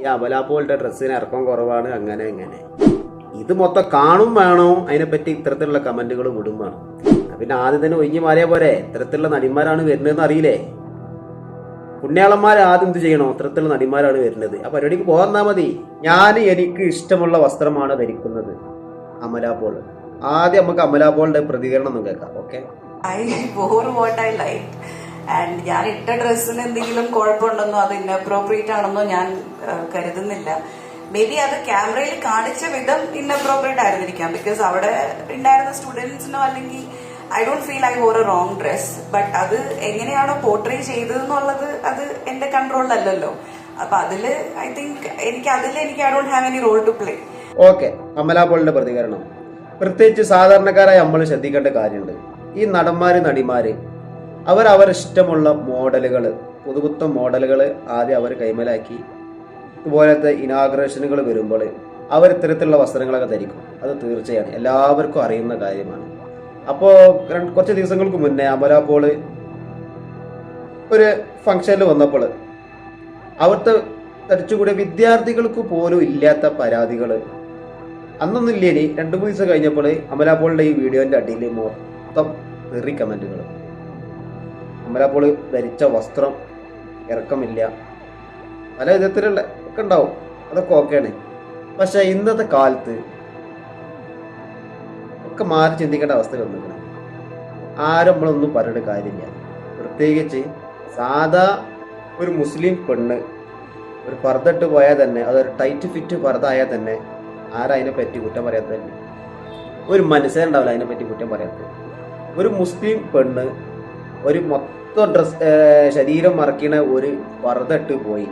ഈ അബലാപ്പോളുടെ ഡ്രസ്സിന് ഇറക്കം കുറവാണ് അങ്ങനെ എങ്ങനെ ഇത് മൊത്തം കാണും വേണോ അതിനെപ്പറ്റി ഇത്തരത്തിലുള്ള കമന്റുകൾ വിടും വേണം. പിന്നെ ആദ്യം തന്നെ ഒഴിഞ്ഞു മാറിയ പോലെ ഇത്തരത്തിലുള്ള നടിമാരാണ് വരുന്നതെന്ന് അറിയില്ലേ? പുണ്യാളന്മാർ ആദ്യം എന്ത് ചെയ്യണോ? ഇത്തരത്തിലുള്ള നടിമാരാണ് വരുന്നത്. ആ പരിപാടിക്ക് പോകാന്നാ മതി. ഞാൻ എനിക്ക് ഇഷ്ടമുള്ള വസ്ത്രമാണ് ധരിക്കുന്നത്. അമലാപോൾ ആദ്യം നമുക്ക് അമലാപോളിന്റെ പ്രതികരണം ഒന്നും കേൾക്കാം okay? I I like and ഞാൻ ഇട്ട ഡ്രസ്സിന് എന്തെങ്കിലും കുഴപ്പമുണ്ടെന്നോ അത് ഇന്നപ്രോപ്രിയേറ്റ് ആണെന്നോ ഞാൻ കരുതുന്നില്ല. മേ ബി അത് ക്യാമറയിൽ കാണിച്ച വിധം ഇന്നപ്രോപ്രിയേറ്റ് ആയിരുന്നിരിക്കാം. ബിക്കോസ് അവിടെ ഉണ്ടായിരുന്ന സ്റ്റുഡൻസിനോ അല്ലെങ്കിൽ I don't feel I wore a wrong dress but അത് എങ്ങനെയാണോ പോർട്രേ ചെയ്തതെന്നുള്ളത് അത് എന്റെ കൺട്രോളിലല്ലല്ലോ അപ്പൊ അതിൽ ഐ തിങ്ക് എനിക്ക് അതിൽ എനിക്ക് I don't have any role to play okay അമലാപോളിന്റെ പ്രതികരണം. പ്രത്യേകിച്ച് സാധാരണക്കാരായ നമ്മൾ ശ്രദ്ധിക്കേണ്ട കാര്യമുണ്ട്. ഈ നടന്മാര് നടിമാര് അവർ ഇഷ്ടമുള്ള മോഡലുകൾ പുതുപുത്ത മോഡലുകൾ ആദ്യം അവർ കൈമലാക്കി. ഇതുപോലത്തെ ഇനാഗ്രേഷനുകൾ വരുമ്പോൾ അവർ ഇത്തരത്തിലുള്ള വസ്ത്രങ്ങളൊക്കെ ധരിക്കും. അത് തീർച്ചയാണ്. എല്ലാവർക്കും അറിയുന്ന കാര്യമാണ്. അപ്പോൾ കുറച്ച് ദിവസങ്ങൾക്ക് മുന്നേ അമലാപ്പോൾ ഒരു ഫംഗ്ഷനിൽ വന്നപ്പോൾ അവിടുത്തെ ധരിച്ചുകൂടിയ വിദ്യാർത്ഥികൾക്ക് പോലും ഇല്ലാത്ത പരാതികൾ അന്നൊന്നും ഇല്ലേ രണ്ടു മൂന്ന് ദിവസം കഴിഞ്ഞപ്പോൾ അമലാപ്പോളിന്റെ ഈ വീഡിയോന്റെ അടിയിൽ മൊത്തം റീ കമന്റുകൾ അമലാപോൾ ധരിച്ച വസ്ത്രം ഇറക്കമില്ല. പല വിധത്തിലുള്ള ഒക്കെ ഉണ്ടാവും. അതൊക്കെ ഓക്കെയാണ്. പക്ഷെ ഇന്നത്തെ കാലത്ത് ഒക്കെ മാറി ചിന്തിക്കേണ്ട അവസ്ഥ വന്നിട്ടുണ്ട് ആരും നമ്മളൊന്നും പറഞ്ഞിട്ട് കാര്യമില്ല. പ്രത്യേകിച്ച് സാധാ ഒരു മുസ്ലിം പെണ്ണ് ഒരു പർദ്ദട്ട് പോയാൽ തന്നെ അതൊരു ടൈറ്റ് ഫിറ്റ് പർദ്ദ ആയാൽ തന്നെ ആരതിനെ പറ്റി കുറ്റം പറയാത്തത്? തന്നെ ഒരു മനസ്സിലുണ്ടാവില്ല അതിനെ പറ്റി കുറ്റം പറയാത്തത്. ഒരു മുസ്ലിം പെണ്ണ് ഒരു മൊത്തം ഡ്രസ് ശരീരം മറക്കണ ഒരു വറുതട്ട് പോയി.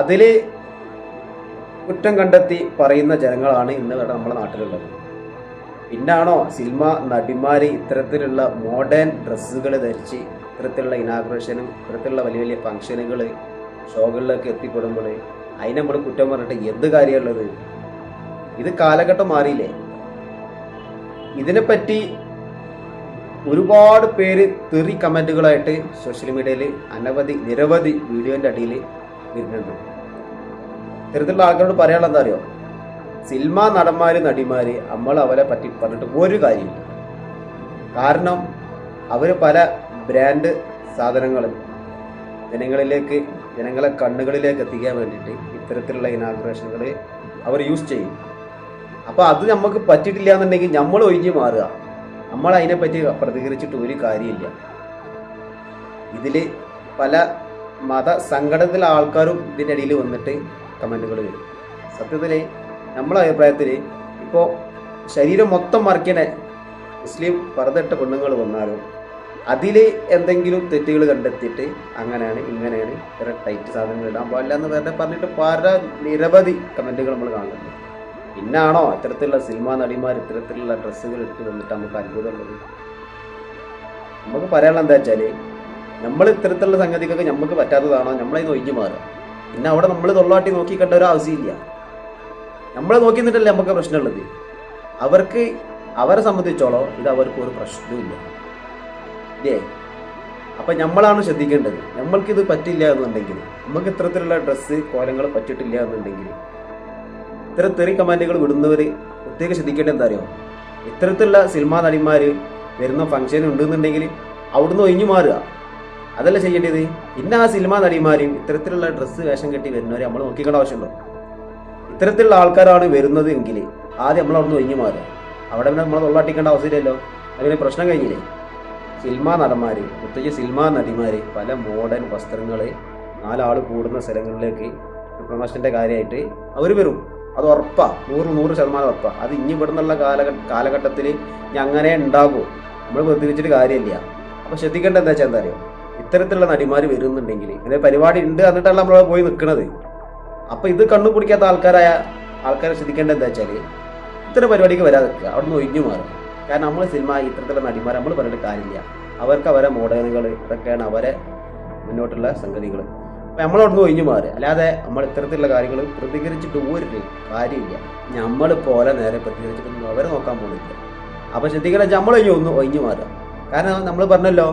അതിൽ കുറ്റം കണ്ടെത്തി പറയുന്ന ജനങ്ങളാണ് ഇന്ന് നമ്മുടെ നാട്ടിലുള്ളത്. പിന്നാണോ സിനിമ നടിമാർ ഇത്തരത്തിലുള്ള മോഡേൺ ഡ്രസ്സുകൾ ധരിച്ച് ഇത്തരത്തിലുള്ള ഇനാഗ്രേഷനും ഇത്തരത്തിലുള്ള വലിയ വലിയ ഫംഗ്ഷനുകൾ ഷോകളിലൊക്കെ എത്തിപ്പെടുമ്പോൾ അതിനെ നമ്മൾ കുറ്റം പറഞ്ഞിട്ട് എന്ത് കാര്യമുള്ളത് ഇത് കാലഘട്ടം മാറിയില്ലേ? ഇതിനെപ്പറ്റി ഒരുപാട് പേര് തെറി കമന്റുകളായിട്ട് സോഷ്യൽ മീഡിയയിൽ അനവധി നിരവധി വീഡിയോന്റെ അടിയിൽ വരുന്നുണ്ട്. ഇത്തരത്തിലുള്ള ആൾക്കാരോട് പറയാനുള്ള എന്താ അറിയോ? സിനിമ നടന്മാര് നടിമാര് നമ്മൾ അവരെ പറ്റി പറഞ്ഞിട്ട് ഒരു കാര്യമില്ല. കാരണം അവർ പല ബ്രാൻഡ് സാധനങ്ങൾ ജനങ്ങളിലേക്ക് ജനങ്ങളെ കണ്ണുകളിലേക്ക് എത്തിക്കാൻ വേണ്ടിയിട്ട് ഇത്തരത്തിലുള്ള ഇനാഗ്രേഷനുകൾ അവർ യൂസ് ചെയ്യും. അപ്പോൾ അത് നമുക്ക് പറ്റിയിട്ടില്ല എന്നുണ്ടെങ്കിൽ നമ്മൾ ഒഴിഞ്ഞ് മാറുക. നമ്മൾ അതിനെപ്പറ്റി പ്രതികരിച്ചിട്ട് ഒരു കാര്യമില്ല. ഇതിൽ പല മത സംഘടനത്തിലെ ആൾക്കാരും ഇതിന്റെ ഇടയിൽ വന്നിട്ട് കമന്റുകൾ വരും. സത്യത്തിൽ നമ്മളെ അഭിപ്രായത്തിൽ ഇപ്പോൾ ശരീരം മൊത്തം മറിക്കണ മുസ്ലിം പറതിട്ട പെണ്ണുങ്ങൾ വന്നാലും അതിൽ എന്തെങ്കിലും തെറ്റുകൾ കണ്ടെത്തിയിട്ട് അങ്ങനെയാണ് ഇങ്ങനെയാണ് ഇത്ര ടൈറ്റ് സാധനങ്ങൾ ഇടാൻ പാടില്ല എന്ന് വേറെ പറഞ്ഞിട്ട് പല നിരവധി കമന്റുകൾ നമ്മൾ കാണുന്നുണ്ട്. പിന്നാണോ ഇത്തരത്തിലുള്ള സിനിമാ നടിമാർ ഇത്തരത്തിലുള്ള ഡ്രസ്സുകൾ ഇട്ട് വന്നിട്ട് നമുക്ക് അത്ഭുതമുള്ളത് നമുക്ക് പറയാനുള്ള എന്താ വെച്ചാൽ നമ്മൾ ഇത്തരത്തിലുള്ള സംഗതിക്കൊക്കെ നമുക്ക് പറ്റാത്തതാണോ? നമ്മളെ ഒഴിഞ്ഞു മാറുക. പിന്നെ അവിടെ നമ്മൾ തൊള്ളാട്ടി കണ്ട ഒരു ആവശ്യമില്ല. നമ്മളെ നോക്കി നിന്നിട്ടല്ലേ നമുക്ക് പ്രശ്നമുള്ളത്. അവർക്ക് അവരെ സംബന്ധിച്ചോളോ ഇത് അവർക്ക് ഒരു പ്രശ്നവുമില്ല. ഇല്ലേ? അപ്പൊ നമ്മളാണ് ശ്രദ്ധിക്കേണ്ടത്. നമ്മൾക്കിത് പറ്റില്ല എന്നുണ്ടെങ്കിൽ നമുക്ക് ഇത്തരത്തിലുള്ള ഡ്രസ്സ് കോലങ്ങൾ പറ്റിയിട്ടില്ല എന്നുണ്ടെങ്കിൽ ഇത്തരം തെറി കമാൻഡുകൾ വിടുന്നവർ പ്രത്യേകം ശ്രദ്ധിക്കേണ്ടത് എന്താ അറിയോ ഇത്തരത്തിലുള്ള സിനിമാ നടിമാര് വരുന്ന ഫംഗ്ഷൻ ഉണ്ടെന്നുണ്ടെങ്കിൽ അവിടുന്ന് ഒഴിഞ്ഞു മാറുക. അതല്ല ചെയ്യേണ്ടത്? പിന്നെ ആ സിനിമാ നടിമാരും ഇത്തരത്തിലുള്ള ഡ്രസ്സ് വേഷം കെട്ടി വരുന്നവരെ നമ്മൾ നോക്കിക്കേണ്ട ആവശ്യമുണ്ടോ? ഇത്തരത്തിലുള്ള ആൾക്കാരാണ് വരുന്നത് എങ്കിൽ ആദ്യം നമ്മൾ അവിടുന്ന് ഒഴിഞ്ഞു മാറുക. അവിടെ പിന്നെ നമ്മൾ തൊള്ളാട്ടിക്കേണ്ട അവസരമില്ലല്ലോ അതിന് പ്രശ്നം കഴിഞ്ഞില്ലേ? സിനിമാ നടന്മാര് പ്രത്യേകിച്ച് സിനിമാ നടിമാര് പല മോഡേൺ വസ്ത്രങ്ങൾ നാലാൾ കൂടുന്ന സ്ഥലങ്ങളിലേക്ക് പ്രൊമോഷന്റെ കാര്യമായിട്ട് അവർ വരും. അത് ഉറപ്പാ നൂറ് നൂറ് ശതമാനം ഉറപ്പാ. അത് ഇനി ഇവിടെ നിന്നുള്ള കാലഘട്ട കാലഘട്ടത്തിൽ ഇനി അങ്ങനെ ഉണ്ടാകും നമ്മൾ പ്രതികരിച്ചിട്ട് കാര്യമില്ല. അപ്പൊ ശ്രദ്ധിക്കേണ്ടത് എന്താ വെച്ചാൽ എന്താ അറിയോ? ഇത്തരത്തിലുള്ള നടിമാർ വരുന്നുണ്ടെങ്കിൽ ഇങ്ങനെ പരിപാടി ഉണ്ട് എന്നിട്ടല്ല നമ്മൾ പോയി നിൽക്കുന്നത് അപ്പൊ ഇത് കണ്ണു പിടിക്കാത്ത ആൾക്കാരായ ആൾക്കാരെ ശ്രദ്ധിക്കേണ്ടത് എന്താ വെച്ചാൽ ഇത്തരം പരിപാടിക്ക് വരാതെ അവിടെ നിന്ന് ഒഴിഞ്ഞു മാറും കാരണം നമ്മൾ സിനിമ ഇത്തരത്തിലുള്ള നടിമാർ നമ്മൾ പറഞ്ഞിട്ട് കാര്യമില്ല. അവർക്ക് അവരെ മോഡലുകൾ ഇതൊക്കെയാണ് അവരെ മുന്നോട്ടുള്ള സംഗതികൾ അപ്പം നിന്ന് ഒഴിഞ്ഞു മാറുക. അല്ലാതെ നമ്മൾ ഇത്തരത്തിലുള്ള കാര്യങ്ങൾ പ്രതികരിച്ചിട്ട് ഒരു കാര്യമില്ല. നമ്മൾ പോലെ നേരെ പ്രതികരിച്ചിട്ടൊന്നും അവരെ നോക്കാൻ പോകുന്നില്ല. അപ്പോൾ ശ്രദ്ധിക്കണം നമ്മൾ ഒഴിഞ്ഞു ഒന്ന് ഒഴിഞ്ഞു മാറുക. കാരണം നമ്മൾ പറഞ്ഞല്ലോ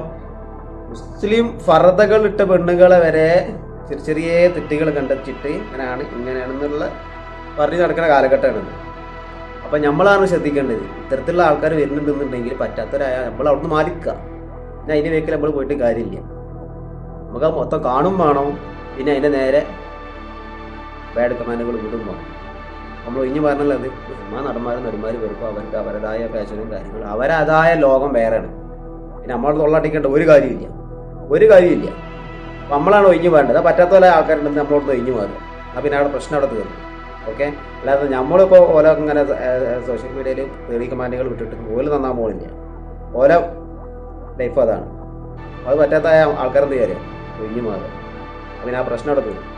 മുസ്ലിം ഫറദകൾ ഇട്ട പെണ്ണുങ്ങളെ വരെ ചെറിയ ചെറിയ തെറ്റുകൾ കണ്ടെത്തിയിട്ട് ഇങ്ങനെയാണ് ഇങ്ങനെയാണെന്നുള്ള പറഞ്ഞു നടക്കുന്ന കാലഘട്ടമാണിത് അപ്പം നമ്മളാണ് ശ്രദ്ധിക്കേണ്ടത്. ഇത്തരത്തിലുള്ള ആൾക്കാർ വരുന്നുണ്ടെന്നുണ്ടെങ്കിൽ പറ്റാത്തവരായ നമ്മൾ അവിടുന്ന് മാറിക്കുക. പിന്നെ അതിന്റെ വേക്കിൽ നമ്മൾ പോയിട്ട് കാര്യമില്ല. നമുക്ക് അത് മൊത്തം കാണും വേണം. പിന്നെ അതിന്റെ നേരെ ബാഡ് കമാൻഡുകൾ വിടും വേണം. നമ്മൾ ഒഴിഞ്ഞു അത് സിനിമ നടന്മാരും നടിമാരും വരുമ്പോൾ അവർക്ക് അവരുടേതായ ഫാഷനും കാര്യങ്ങളും അവരതായ ലോകം വേറെയാണ്. പിന്നെ നമ്മൾ തൊള്ളടിക്കേണ്ട ഒരു കാര്യമില്ല. ഒരു കാര്യമില്ല. നമ്മളാണ് ഒഴിഞ്ഞു വേണ്ടത് പറ്റാത്ത പോലെ ആൾക്കാരുണ്ടെന്ന് നമ്മളോട് ഒഴിഞ്ഞു മാറുക. അപ്പം പിന്നെ അവിടെ പ്രശ്നം അവിടെ തീർന്നു. ഓക്കെ അല്ലാതെ നമ്മളിപ്പോൾ ഓരോ ഇങ്ങനെ സോഷ്യൽ മീഡിയയിൽ പേടി കമാൻഡുകൾ വിട്ടിട്ട് ഓൽ നന്നാൻ പോകുന്നില്ല ഓരോ ലൈഫ് അതാണ്. അത് പറ്റാത്ത ആൾക്കാരെന്ത് കാര്യം ഒഴിഞ്ഞു മാറുക അങ്ങനെ ആ പ്രശ്നം അവിടെ തീർന്നു